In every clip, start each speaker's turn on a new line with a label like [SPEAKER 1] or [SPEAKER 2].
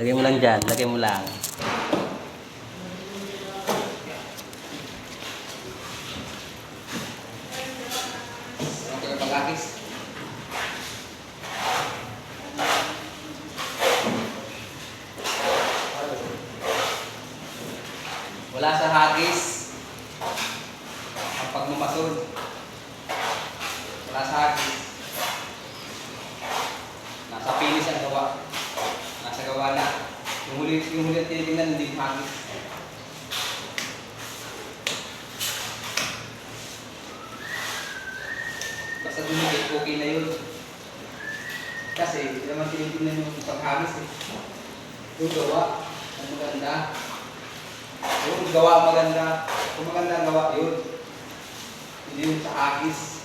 [SPEAKER 1] Lagay mo lang dyan. Lagay mo lang.
[SPEAKER 2] Wala sa hagis. Ang pagmamasod. Wala sa hagis. Nasa pinis ang gawa. Nasa gawa na. Huli, yung huli tinitingnan, hindi hagis. Basta dumikit, okay na yun. Kasi, hindi naman tinitingnan yung paghagis eh. Yung gawa, ang maganda. Yung gawa maganda. Kung maganda ang gawa, yun. Hindi yung sa hagis.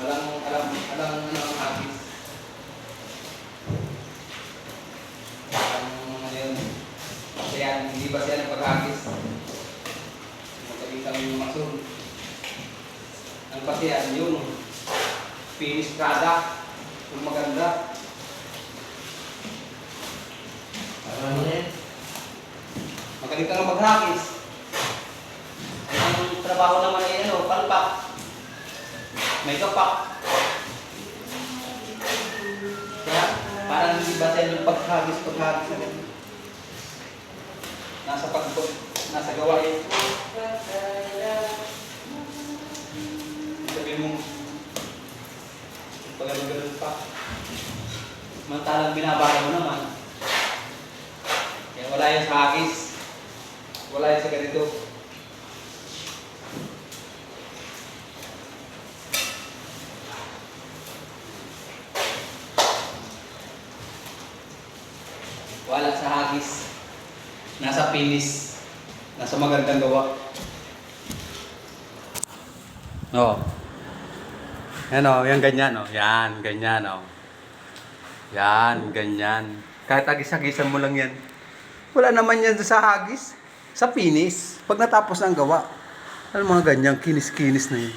[SPEAKER 2] Walang alam, alam ano ang hagis. Ang ano yun. Basayan, hindi basayan ang paghagis. Magkabitang yung masun. Ang basayan yung finished product. Kung maganda.
[SPEAKER 3] Ano yan?
[SPEAKER 2] Magaling ka nga maghagis. Ang trabaho naman ay ano, palpak. May kapak. Kaya parang hindi ba tayo yung paghagis, paghagis na ganun. Nasa pag nasa gawain. Sabi mo, pag ganun pa. Mantalang binabara mo naman. Kaya wala yung sa hagis. Wala yung sa ganito. Wala sa hagis. Nasa pinis. Nasa magandang gawa. Oo. Oh. Yan o, yan ganyan o. Yan, ganyan o. Yan, ganyan. Kahit agis-agisan mo lang yan. Wala naman yan sa hagis. Sa pinis. Pag natapos na ang gawa. Ano mga ganyan, kinis-kinis na yun.